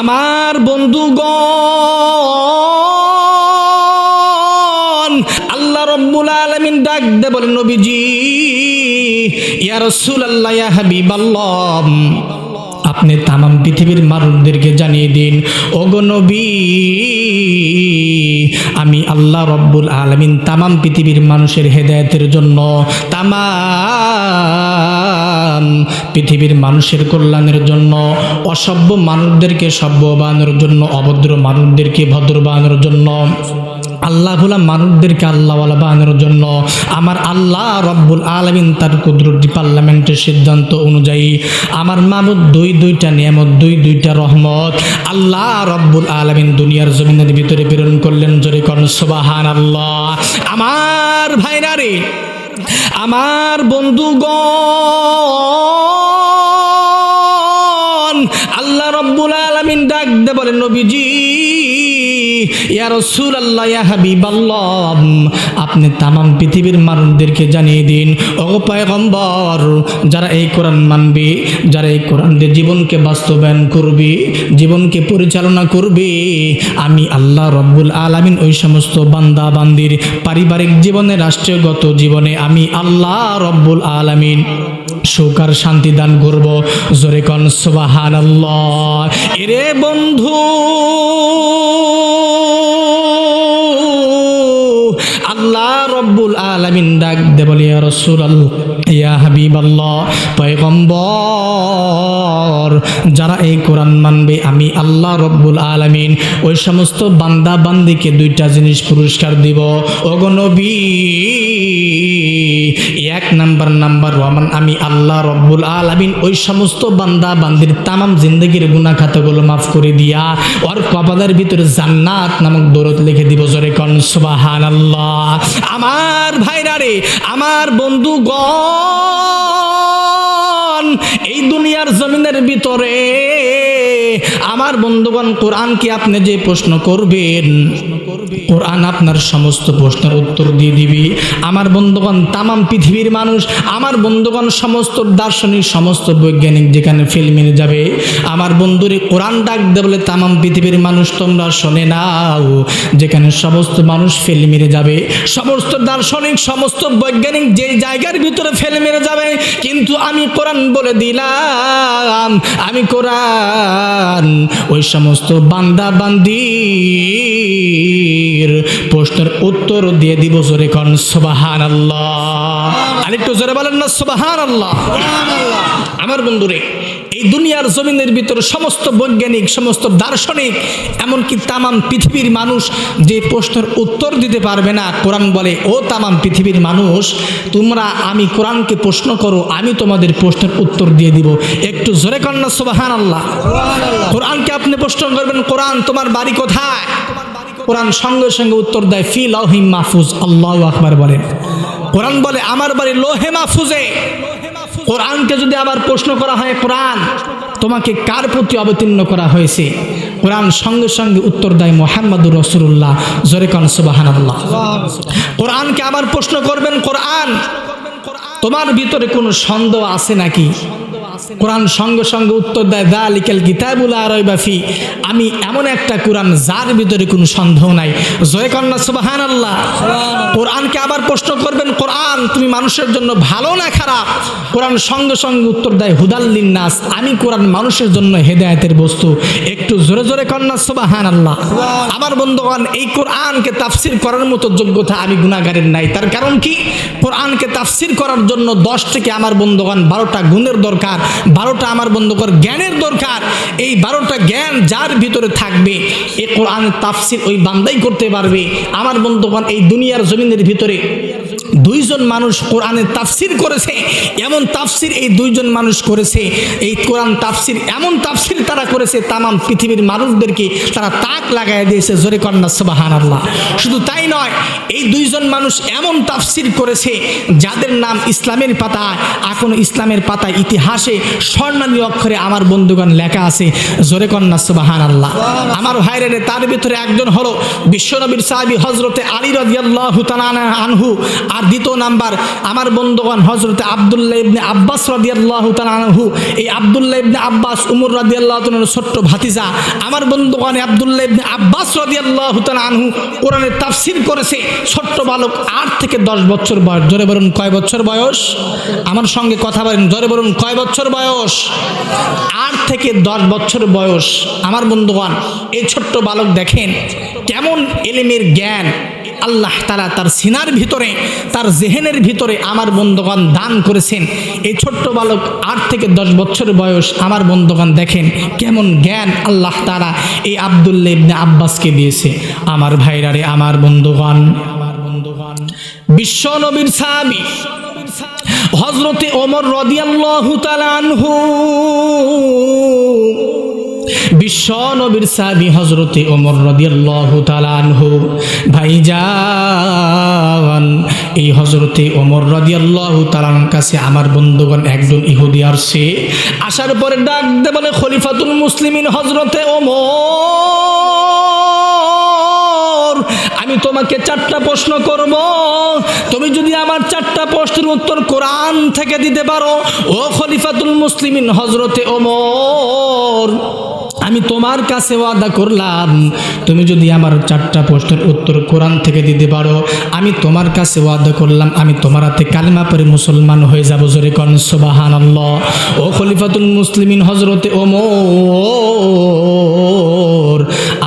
আমার বন্ধুগণ আল্লাহ রব্বুল আলমিন ডাক দে বলেন নবীজি ইয়া আল্লাহ হাবিব হাবিবাল্লাহ। আপনি তামাম পৃথিবীর মানুষদেরকে জানিয়ে দিন, ওগো নবী, আমি আল্লাহ রব্বুল আলমিন তামাম পৃথিবীর মানুষের হেদায়তের জন্য তামাম পৃথিবীর মানুষের কল্যাণের জন্য, অসভ্য মানুষদেরকে সভ্য বানানোর জন্য, অভদ্র মানুষদেরকে ভদ্র বানানোর জন্য আল্লাহ ভোলা মানুষদেরকে আল্লাহওয়ালা বানানোর জন্য। আমার আল্লাহ রব্বুল আলমিন তার কুদরতি পার্লামেন্টের সিদ্ধান্ত অনুযায়ী আমার মামুদ দুই দুইটা নিয়ামত, দুই দুইটা রহমত। আল্লাহ রব্বুল আলমিন দুনিয়ার জমিনের ভিতরে প্রেরণ করলেন জোরে কন সুবাহান আল্লাহ আমার ভাইরা রে আমার বন্ধুগণ, আল্লাহ রব্বুল আলমিন ডাক দে বলেন, নবীজি আপনি তামাম পৃথিবীর মানুষদেরকে জানিয়ে দিন। ও পয়গম্বর, যারা এই কোরআন মানবে, যারা এই কোরআন দিয়ে জীবনকে বাস্তবায়ন করবে, জীবনকে পরিচালনা করবে, আমি আল্লাহ রব্বুল আলামিন ওই সমস্ত বান্দা বান্দির পারিবারিক জীবনে রাষ্ট্রীয়গত জীবনে, আমি আল্লাহ রব্বুল আলামিন সুকার শান্তি দান করব। জোরে কন আল্লাহ এরে বন্ধু রব্বুল আলামিন ডাক দে বলি, ইয়া রাসূলুল্লাহ, ইয়া হাবিব আল্লাহ পয়গম্বর, যারা এই কোরআন মানবে, আমি আল্লাহ রব্বুল আলামিন, ওই সমস্ত বান্দা বান্দিকে দুইটা জিনিস পুরস্কার দিব। ওগো নবী এক নাম্বার নাম্বার ওয়ান আমি আল্লাহ রব্বুল আলামিন ওই সমস্ত বান্দা, বান্দির তামাম জিন্দগির গুনাহ খাতাগুলো মাফ করে দিয়া ওর কপালের ভিতরে জান্নাত নামক দৌলত লিখে দিব জোরে কন, সুবহানাল্লাহ। আমার ভাইরা রে, আমার বন্ধুগণ, এই দুনিয়ার জমিনের ভিতরে আমার বন্ধুগণ, কোরআন কি আপনি যে প্রশ্ন করবেন? কোরআন আপনার সমস্ত প্রশ্নের উত্তর দিয়ে দিবি। আমার বন্ধুগণ, তামাম পৃথিবীর মানুষ, আমার বন্ধুগণ, সমস্ত দার্শনিক, সমস্ত বৈজ্ঞানিক যেখানে ফিল্মিনে যাবে, আমার বন্ধুরে কোরআন ডাক দে বলে, তামাম পৃথিবীর মানুষ তোমরা শোনে নাও। যেখানে সমস্ত মানুষ ফেল মেরে যাবে, সমস্ত দার্শনিক, সমস্ত বৈজ্ঞানিক যে জায়গার ভিতরে ফেল মেরে যাবে, কিন্তু আমি কোরআন বলে দিলাম, আমি কোরআন, ওই সমস্ত বান্দা বান্দির প্রশ্নের উত্তর দিয়ে দিব জোরে কন সুবাহান আল্লাহ আরেকটু জোরে বলেন না সুবাহান আল্লাহ আমার বন্ধুরে, এই দুনিয়ার জমিনের ভিতরে সমস্ত বৈজ্ঞানিক, সমস্ত দার্শনিক, এমনকি তামাম পৃথিবীর মানুষ যে প্রশ্নের উত্তর দিতে পারবে না, কোরআন বলে, ও তামাম পৃথিবীর মানুষ, তোমরা আমি কোরআনকে প্রশ্ন করো, আমি তোমাদের প্রশ্নের উত্তর দিয়ে দিব। একটু জোরে কন্যা সুবাহান আল্লাহ কোরআনকে আপনি প্রশ্ন করবেন, কোরআন, তোমার বাড়ি কোথায়? কোরআন সঙ্গে সঙ্গে উত্তর দেয়, ফি লহিম মাহফুজ, আল্লাহ আকবার বলেন কোরআন বলে, আমার বাড়ি লোহে মাহফুজে। কোরআনকে যদি আবার প্রশ্ন করা হয়, কোরআন, তোমাকে কার প্রতি অবতীর্ণ করা হয়েছে? কোরআন সঙ্গে সঙ্গে উত্তর দেয়, মোহাম্মদুর রসুল্লাহ জরেকান সুবাহান কোরআনকে আবার প্রশ্ন করবেন, কোরআন, তোমার ভিতরে কোনো সন্দেহ আছে নাকি? কোরআন সঙ্গে সঙ্গে উত্তর দেয় দা লিকেল কিতাবুল আরবাফি আমি এমন একটা কোরআন যার ভিতরে কোনো সন্দেহ নাই। জয় কন্যা সুবাহান আল্লাহ কোরআনকে আবার প্রশ্ন করবেন, কোরআন, তুমি মানুষের জন্য ভালো না খারাপ? কোরআন সঙ্গে সঙ্গে উত্তর দেয় হুদাল্লিন নাস আমি কোরআন মানুষের জন্য হেদায়তের বস্তু। একটু জোরে জোরে কন্যা সুবাহান আল্লাহ আমার বন্ধুগণ, এই কোরআনকে তাফসির করার মতো যোগ্যতা আমি গুণাগারের নাই। তার কারণ কি? কোরআনকে তাফসির করার জন্য দশ থেকে আমার বন্ধুগণ বারোটা গুণের দরকার। বারোটা আমার বন্ধুকর জ্ঞানের দরকার। এই বারোটা জ্ঞান যার ভিতরে থাকবে, এ কোরআন তাফসির ওই বান্দাই করতে পারবে। আমার বন্ধুগণ এই দুনিয়ার জমিনের ভিতরে দুইজন মানুষ কোরআনের তাফসির করেছে, এমন তাফসির এই দুইজন মানুষ করেছে, এই কোরআন তাফসির এমন তাফসির তারা করেছে, তামাম পৃথিবীর মানুষদেরকে তারা তাক লাগাই দিয়েছে, জোরে কন্যা সুবাহান আল্লাহ শুধু তাই নয়, এই দুইজন মানুষ এমন তাফসির করেছে, যাদের নাম ইসলামের পাতায় এখনও ইসলামের পাতায় ইতিহাসে স্বর্ণালী অক্ষরে আমার বন্ধুগণ লেখা আছে, জোরে কন্যা সুবাহান আল্লাহ আমার ভাইরে তার ভিতরে একজন হলো বিশ্বনবীর সাহাবি হজরতে আলী রাজিয়াল্লাহু আনহু, আর দ্বিতীয় নাম্বার, আমার বন্ধুগণ হজরত আবদুল্লাহ ইবনে আব্বাস রাদিয়াল্লাহু আনহু। এই আবদুল্লাহ ইবনে আব্বাস উমর রাদিয়াল্লাহু তাআলার ছোট্ট ভাতিজা। আমার বন্ধুগণ আবদুল্লাহ ইবনে আব্বাস রাদিয়াল্লাহু আনহু কোরআনের তাফসীর করেছে, ছোট্ট বালক আট থেকে দশ বছর বয়স। জোরে বলুন, কয় বছর বয়স? আমার সঙ্গে কথা বলেন, জোরে বলুন, কয় বছর বয়স? আট থেকে দশ বছর বয়স। আমার বন্ধুগণ, এই ছোট্ট বালক দেখেন কেমন এলেমের জ্ঞান। আল্লাহ তালা তার সিনার ভিতরে, তার জেহেনের ভিতরে আমার বন্ধুগণ দান করেছেন। এই ছোট্ট বালক আট থেকে দশ বছর বয়স আমার বন্ধুগণ দেখেন কেমন জ্ঞান আল্লাহ তারা এই আবদুল্লা ইবনে আব্বাসকে দিয়েছে। আমার ভাইরারে আমার বন্ধুগণ আমার বন্ধুগণ বিশ্ব নবীর সাহাবী হজরতে ওমর রদিয়াল্লাহু তাআলা আনহু বিশ্ব নবীর সাহাবী হজরতে ওমর রদিয়াল্লাহু তাআলা আনহু। ভাইজান, এই হজরতে ওমর রদিয়াল্লাহু তাআলার কাছে আমার বন্ধুগণ একজন ইহুদি আসছে। আসার পরে ডাক দে খলিফাতুল মুসলিমিন হজরতে ওমর, আমি তোমাকে চারটা প্রশ্ন করব। তুমি যদি আমার চারটা প্রশ্নের উত্তর কোরআন থেকে দিতে পারো, ও খলিফাতুল মুসলিমিন হজরতে ওমর আমি তোমার কাছে ওয়াদা করলাম। তুমি যদি আমার চারটা প্রশ্নের উত্তর কোরআন থেকে দিতে পারো, আমি তোমার কাছে ওয়াদা করলাম, আমি তোমার হাতে কালিমা পরে মুসলমান হয়ে যাব। জোরে কন সুবাহান ও খলিফাতুল মুসলিমিন হজরতে ওমর।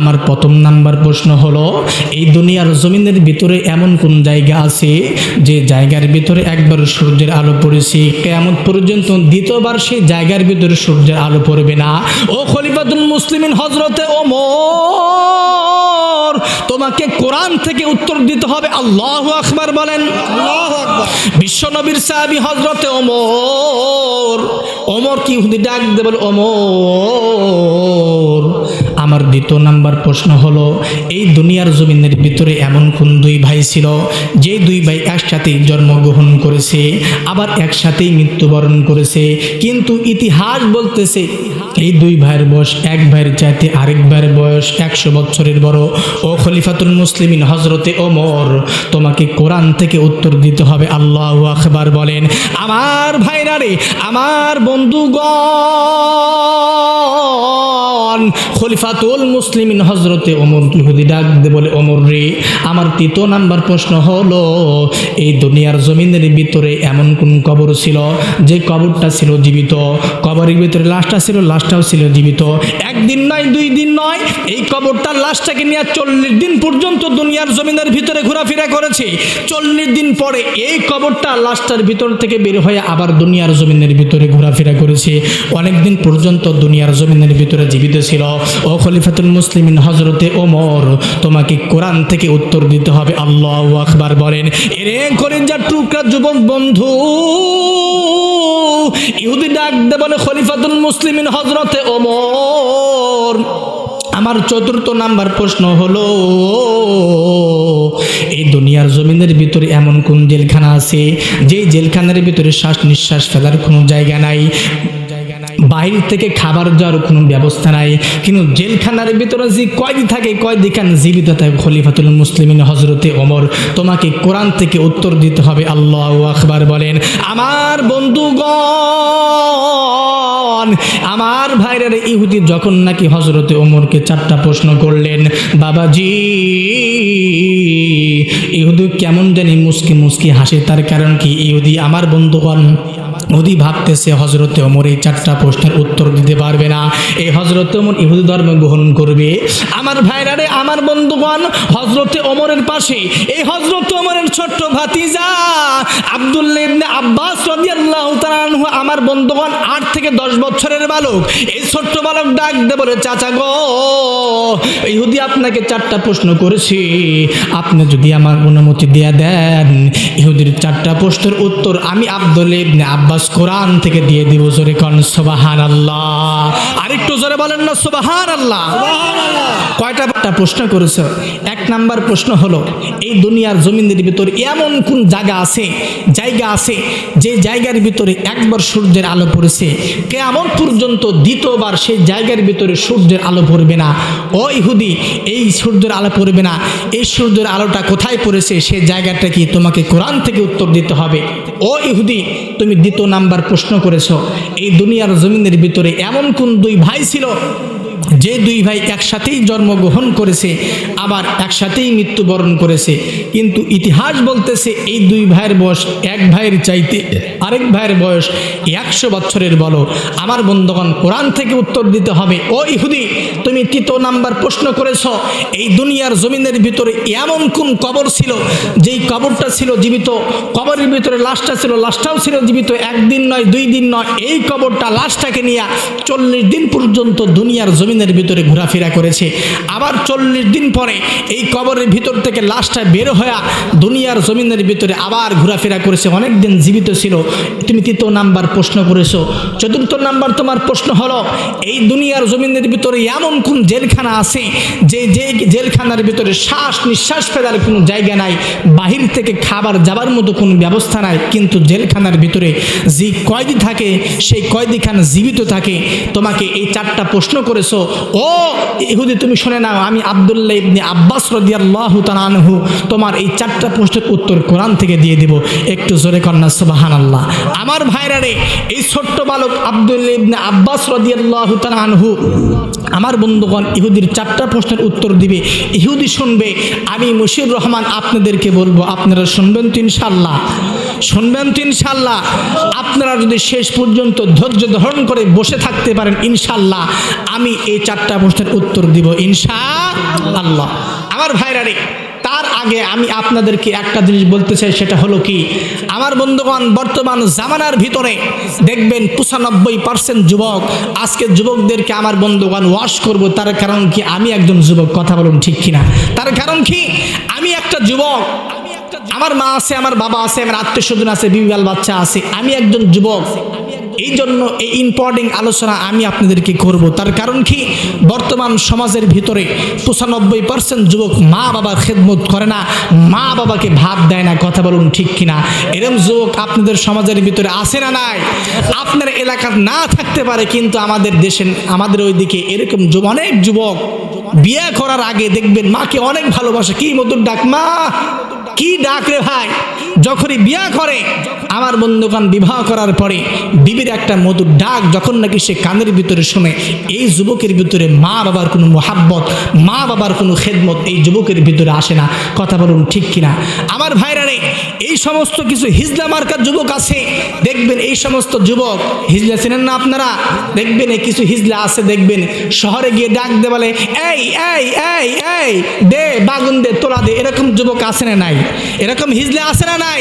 আমার প্রথম নাম্বার প্রশ্ন হলো এই দুনিয়ার জমিনের ভিতরে এমন কোন জায়গা আছে যে জায়গার ভিতরে একবার সূর্যের আলো পড়েছে? কেমন পর্যন্ত দ্বিতীয়বার সেই জায়গার ভিতরে সূর্যের আলো পড়বে না। ও খলিফাতুল মুসলিমিন হজরতে ওমর তোমাকে কোরআন থেকে উত্তর দিতে হবে। আল্লাহ আকবার বলেন। বিশ্ব নবীর সাহাবী হজরতে ওমর ওমর কি হুদি ডাক দে বলে? ওমর আমার দ্বিতীয় নাম্বার প্রশ্ন হলো, এই দুনিয়ার জমিনের ভিতরে এমন কোন দুই ভাই ছিল যে দুই ভাই একসাথেই জন্মগ্রহণ করেছে, আবার একসাথেই মৃত্যুবরণ করেছে, কিন্তু ইতিহাস বলতেছে এই দুই ভাইয়ের বয়স এক ভাইয়ের চাইতে আরেক ভাইয়ের বয়স একশো বছরের বড়। ও খলিফাতুল মুসলিমিন হজরতে ওমর, তোমাকে কোরআন থেকে উত্তর দিতে হবে, আল্লাহ আকবার বলেন, আমার ভাইরা রে, আমার বন্ধুগণ। খলিফাতুল মুসলিমিন হজরতে ওমর ইহুদি ডাক দে বলে, ওমর রে, আমার তৃতীয় নাম্বার প্রশ্ন হলো, এই দুনিয়ার জমিনের ভিতরে এমন কোন কবর ছিল? যে কবরটা ছিল জীবিত, কবরের ভিতরে লাশটা ছিল, লাশটাও ছিল জীবিত। একদিন নয়, দুই দিন নয়, এই কবরটার লাশটাকে নিয়ে চল্লিশ দিন পর্যন্ত দুনিয়ার জমিনের ভিতরে ঘোরাফেরা করেছে। চল্লিশ দিন পরে এই কবরটা লাশটার ভিতর থেকে বের হয়ে আবার দুনিয়ার জমিনের ভিতরে ঘোরাফেরা করেছে। অনেকদিন পর্যন্ত দুনিয়ার জমিনের ভিতরে জীবিত ছিল ও খলিফাতুল মুসলিমিন হজরতে ওমর, তোমাকে কোরআন থেকে উত্তর দিতে হবে। আল্লাহ আকবার বলেন, এরে করেন যা টুকরা যুবক বন্ধু, ইহুদি ডাক দে বলে, খলিফাতুল মুসলিমিন হজরতে ওমর, আমার চতুর্থ নাম্বার প্রশ্ন হলো, এই দুনিয়ার জমিনের ভিতরে এমন কোন জেলখানা আছে যে জেলখানার ভিতরে শ্বাস নিঃশ্বাস ফেলার কোনো জায়গা নাই? বাইরে থেকে খাবার যাওয়ার কোনো ব্যবস্থা নাই। কিন্তু জেলখানার ভিতরে যে কয়দি থাকে, কয়দি খান জীবিত থাকে খলিফাতুল মুসলিমিন হজরতে ওমর। তোমাকে কোরআন থেকে উত্তর দিতে হবে, আল্লাহ আকবার বলেন। আমার বন্ধুগণ, আমার ভাইরের ইহুদি যখন নাকি হজরতে ওমরকে চারটা প্রশ্ন করলেন, বাবাজি, ইহুদি কেমন জানি মুসকি মুসকি হাসে, তার কারণ কি? ইহুদি আমার বন্ধুগণ। ওদি ভাবতেছে হজরতে ওমর এই চারটা প্রশ্নের উত্তর দিতে পারবে না। এই হজরতে ওমর ইহুদি ধর্ম গ্রহণ করবে। আমার ভাইরারে আমার বন্ধুগণ হজরতে ওমরের পাশে, এই হজরত ওমরের ছোট্ট ভাতিজা আব্দুল্লাহ আব্বাস রাদিয়াল্লাহু আমার বন্ধুগণ, আট থেকে দশ বছরের বালক। এই ছোট্ট বালক ডাক দে বলে, চাচা গো, ইহুদি আপনাকে চারটা প্রশ্ন করেছি। আপনি যদি আমার অনুমতি দিয়ে দেন, ইহুদির চারটা প্রশ্নের উত্তর আমি ইবনে আব্বাস নামাজ কোরআন থেকে দিয়ে দিব জোরে কন সোবাহান আল্লাহ আরেকটু জোরে বলেন না সোবাহান আল্লাহ কয়টা প্রশ্ন করেছ? এক নাম্বার প্রশ্ন হলো, এই দুনিয়ার জমিনের ভিতরে এমন কোন জায়গা আছে জায়গা আছে, যে জায়গার ভিতরে একবার সূর্যের আলো পড়েছে কেমন পর্যন্ত দ্বিতীয়বার সেই জায়গার ভিতরে সূর্যের আলো পড়বে না? ও ইহুদি, এই সূর্যের আলো পড়বে না। এই সূর্যের আলোটা কোথায় পড়েছে? সেই জায়গাটা কি তোমাকে কোরআন থেকে উত্তর দিতে হবে? ও ইহুদি, তুমি দ্বিতীয় নাম্বার প্রশ্ন করেছ। এই দুনিয়ার জমিনের ভিতরে এমন কোন দুই ভাই ছিল? যে দুই ভাই একসাথেই জন্মগ্রহণ করেছে, আবার একসাথেই মৃত্যুবরণ করেছে। কিন্তু ইতিহাস বলতেছে এই দুই ভাইয়ের বয়স এক ভাইয়ের চাইতে, আরেক ভাইয়ের বয়স একশো বছরের বলো। আমার বন্ধুগণ, কোরআন থেকে উত্তর দিতে হবে। ও ইহুদি তুমি তৃতীয় নাম্বার প্রশ্ন করেছ, এই দুনিয়ার জমিনের ভিতরে এমন কোন কবর ছিল? যেই কবরটা ছিল জীবিত, কবরের ভিতরে লাশটা ছিল, লাশটাও ছিল জীবিত, একদিন নয়, দুই দিন নয়, এই কবরটা, লাশটাকে নিয়ে চল্লিশ দিন পর্যন্ত দুনিয়ার জমিনের ভিতরে ঘোরাফেরা করেছে। আবার চল্লিশ দিন পরে এই কবরের ভিতর থেকে লাশটা বের হয়ে দুনিয়ার জমিনের ভিতরে আবার ঘোরাফেরা করেছে অনেক দিন জীবিত ছিল। তুমি তৃতীয় নাম্বার প্রশ্ন করেছ। চতুর্থ নাম্বার তোমার প্রশ্ন হলো, এই দুনিয়ার জমিনের ভিতরে এমন কোন জেলখানা আছে, যে যে জেলখানার ভিতরে শ্বাস নিঃশ্বাস ফেলার কোনো জায়গা নাই, বাহির থেকে খাবার যাবার মতো কোনো ব্যবস্থা নাই, কিন্তু জেলখানার ভিতরে যে কয়েদি থাকে, সেই কয়েদিখানা জীবিত থাকে, তোমাকে এই চারটা প্রশ্ন করেছ, ও, ইহুদি তুমি শুনে নাও, আমি আবদুল্লাহ ইবনে আব্বাস রদিয়াল্লাহু তাআলাহু তোমার এই চারটা প্রশ্নের উত্তর কোরআন থেকে দিয়ে দিব। একটু জোরে কন্যা সুবহানাল্লাহ। আমার ভাইরা রে, এই ছোট্ট বালক আবদুল্লাহ ইবনে আব্বাস রদিয়াল্লাহু তাআলাহু আমার বন্ধুগণ, ইহুদির চারটা প্রশ্নের উত্তর দিবে। ইহুদি শুনবে, আমি মুশির রহমান আপনাদেরকে বলব, আপনারা শুনবেন তো ইনশাল্লাহ শুনবেন তো ইনশাল্লাহ আপনারা যদি শেষ পর্যন্ত ধৈর্য ধারণ করে বসে থাকতে পারেন ইনশাল্লাহ আমি এই চারটা প্রশ্নের উত্তর দিব ইনশা আল্লাহ আমার ভাইরা রে তার আগে আমি আপনাদেরকে একটা জিনিস বলতে চাই, সেটা হলো কি? আমার বন্ধুগণ, বর্তমান জামানার ভিতরে দেখবেন পঁচানব্বই পার্সেন্ট যুবক, আজকে যুবকদেরকে আমার বন্ধুগণ ওয়াশ করব। তার কারণ কি? আমি একজন যুবক, কথা বলুন ঠিক কিনা? তার কারণ কি? আমি একটা যুবক, আমার মা আছে, আমার বাবা আছে, আমার আত্মীয় স্বজন আছে বিবিবাল বাচ্চা আছে। আমি একজন যুবক। এই জন্য এই ইম্পর্টেন্ট আলোচনা আমি আপনাদেরকে করব। তার কারণ কি? বর্তমান সমাজের ভিতরে পঁচানব্বই পার্সেন্ট যুবক মা বাবার খেদমত করে না, মা বাবাকে ভাত দেয় না, কথা বলুন ঠিক কিনা? এরম যুবক আপনাদের সমাজের ভিতরে আসে না নাই? আপনার এলাকার না থাকতে পারে, কিন্তু আমাদের দেশে, আমাদের ওইদিকে এরকম অনেক যুবক বিয়ে করার আগে দেখবেন মাকে অনেক ভালোবাসে। কি মধুর ডাক, মা! কি ডাক রে ভাই? যখনই বিয়া করে আমার বন্ধুগণ বিবাহ করার পরে বিবির একটা মধুর ডাক যখন নাকি সে কানের ভিতরে শুনে, এই যুবকের ভিতরে মা বাবার কোনো মোহাব্বত, মা বাবার কোনো খেদমত এই যুবকের ভিতরে আসে না। কথা বলুন ঠিক কিনা? আমার ভাইরা রে এই সমস্ত কিছু হিজলা মার্কার যুবক আছে, দেখবেন এই সমস্ত যুবক, হিজলা চেনেন না আপনারা? দেখবেন এই কিছু হিজলা আছে, দেখবেন শহরে গিয়ে ডাক দে বলে, এই এই এই এই, দে, বাগুন দে, তোলা দে। এরকম যুবক আছে না নাই? এরকম হিজলা আছে না নাই?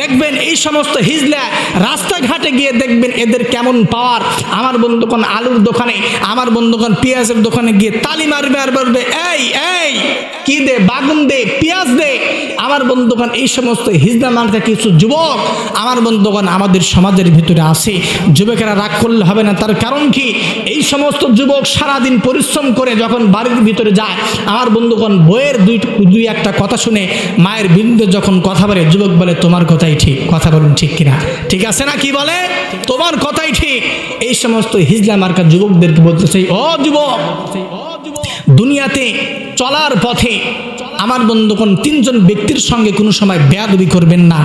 দেখবেন এই সমস্ত হিজলা রাস্তাঘাটে গিয়ে দেখবেন এদের কেমন পাওয়ার। আমার বন্ধুকন আলুর দোকানে, আমার বন্ধুকন পেঁয়াজের দোকানে গিয়ে তালি মারবে আর বলবে, এই এই, কি দে, বাগুন দে, পেঁয়াজ দে। আমার বন্ধুগণ, এই সমস্ত হিজলা মার্কা কিছু যুবক আমার বন্ধুগণ আমাদের সমাজের ভিতরে আছে। যুবকেরা রাগ করলে হবে না। তার কারণ কি? এই সমস্ত যুবক সারাদিন পরিশ্রম করে যখন বাড়ির ভিতরে যায়, আমার বন্ধুগণ বইয়ের দুই দুই একটা কথা শুনে মায়ের বিরুদ্ধে যখন কথা বলে, যুবক বলে, তোমার কথাই ঠিক। কথা বলুন ঠিক কিনা? ঠিক আছে না কি বলে? তোমার কথাই ঠিক। এই সমস্ত হিজলা মার্কা যুবকদেরকে বলতে চাই ও যুবক দুনিয়াতে চলার পথে আমার বন্ধুগণ তিনজন ব্যক্তির সঙ্গে কোনো সময় বেয়াদবি করবেন না।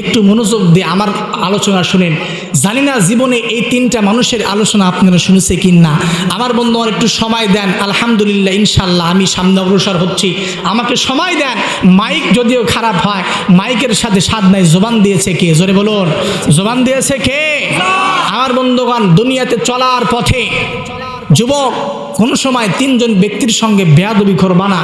একটু মনোযোগ দিয়ে আমার আলোচনা শুনেন। জানি না জীবনে এই তিনটা মানুষের আলোচনা আপনারা শুনেছে কি না আমার বন্ধু আমার একটু সময় দেন, আলহামদুলিল্লাহ ইনশাল্লাহ আমি সামনে অগ্রসর হচ্ছি। আমাকে সময় দেন, মাইক যদিও খারাপ হয়, মাইকের সাথে স্বাদ নাই, জোবান দিয়েছে কে? জোরে বলুন, জোবান দিয়েছে কে? আমার বন্ধুগণ, দুনিয়াতে চলার পথে যুবক কোনো সময় তিনজন ব্যক্তির সঙ্গে বেয়াদবি করবা না।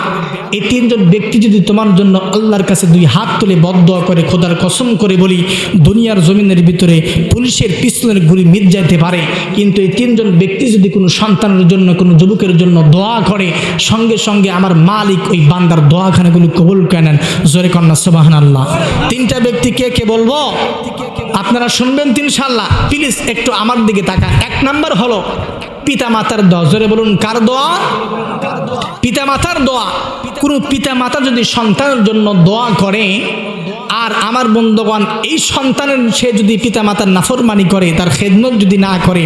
এই তিনজন ব্যক্তি যদি তোমার জন্য আল্লাহর কাছে দুই হাত তুলে বদ্ধ করে, খোদার কসম করে বলি, দুনিয়ার জমিনের ভিতরে পুলিশের পিস্তলের গুলি মিট যাইতে পারে। কিন্তু এই তিনজন ব্যক্তি যদি কোনো সন্তানের জন্য, কোনো যুবকের জন্য দোয়া করে, সঙ্গে সঙ্গে আমার মালিক ওই বান্দার দোয়াখানাগুলি কবুল করে নেন। জোরে কন্যা সোবাহান আল্লাহ তিনটা ব্যক্তি কে কে বলব? আপনারা শুনবেন তো ইনশাল্লাহ প্লিজ একটু আমার দিকে তাকান। এক নাম্বার হলো পিতা মাতার দোয়া। জোরে বলুন, কার দোয়া? পিতা মাতার দোয়া। কোনো পিতা মাতা যদি সন্তানের জন্য দোয়া করে আর আমার বন্ধুগণ, এই সন্তানের সে যদি পিতা মাতার নাফরমানি করে, তার খেদমত যদি না করে,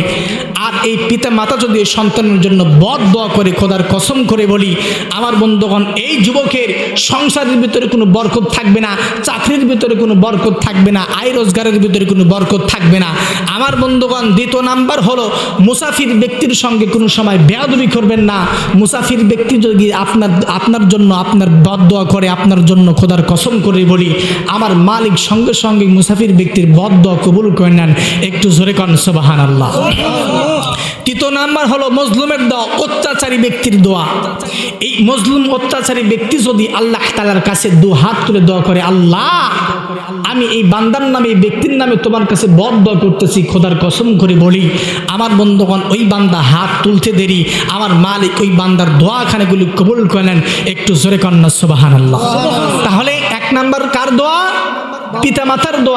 আর এই পিতা মাতা যদি এই সন্তানের জন্য বদ দোয়া করে, খোদার কসম করে বলি, আমার বন্ধুগণ, এই যুবকের সংসারের ভিতরে কোনো বরকত থাকবে না, চাকরির ভিতরে কোনো বরকত থাকবে না, আয় রোজগারের ভিতরে কোনো বরকত থাকবে না। আমার বন্ধুগণ, দ্বিতীয় নাম্বার হলো, মুসাফির ব্যক্তির সঙ্গে কোনো সময় বেয়াদবি করবেন না। মুসাফির ব্যক্তি যদি আপনার আপনার জন্য আপনার বদ দোয়া করে, আপনার জন্য খোদার কসম করে বলি আমার মালিক সঙ্গে সঙ্গে মুসাফির ব্যক্তির বদ্ধ কবুল করে নেন। একটু জোরে কন সোবাহান আল্লাহ তৃতীয় নাম্বার হলো মজলুমের দোয়া, অত্যাচারী ব্যক্তির দোয়া। এই মজলুম, অত্যাচারী ব্যক্তি যদি আল্লাহ তালার কাছে দু হাত তুলে দোয়া করে, আল্লাহ, আমি এই বান্দার নামে, এই ব্যক্তির নামে তোমার কাছে বদ দোয়া করতেছি, খোদার কসম করে বলি, আমার বন্ধুগণ, ওই বান্দা হাত তুলতে দেরি, আমার মালিক ওই বান্দার দোয়াখানেগুলি কবুল করে নেন। একটু জোরে কন্যা সোবাহান আল্লাহ তাহলে এক নাম্বার কার দোয়া? পিতা মাতার দোয়া।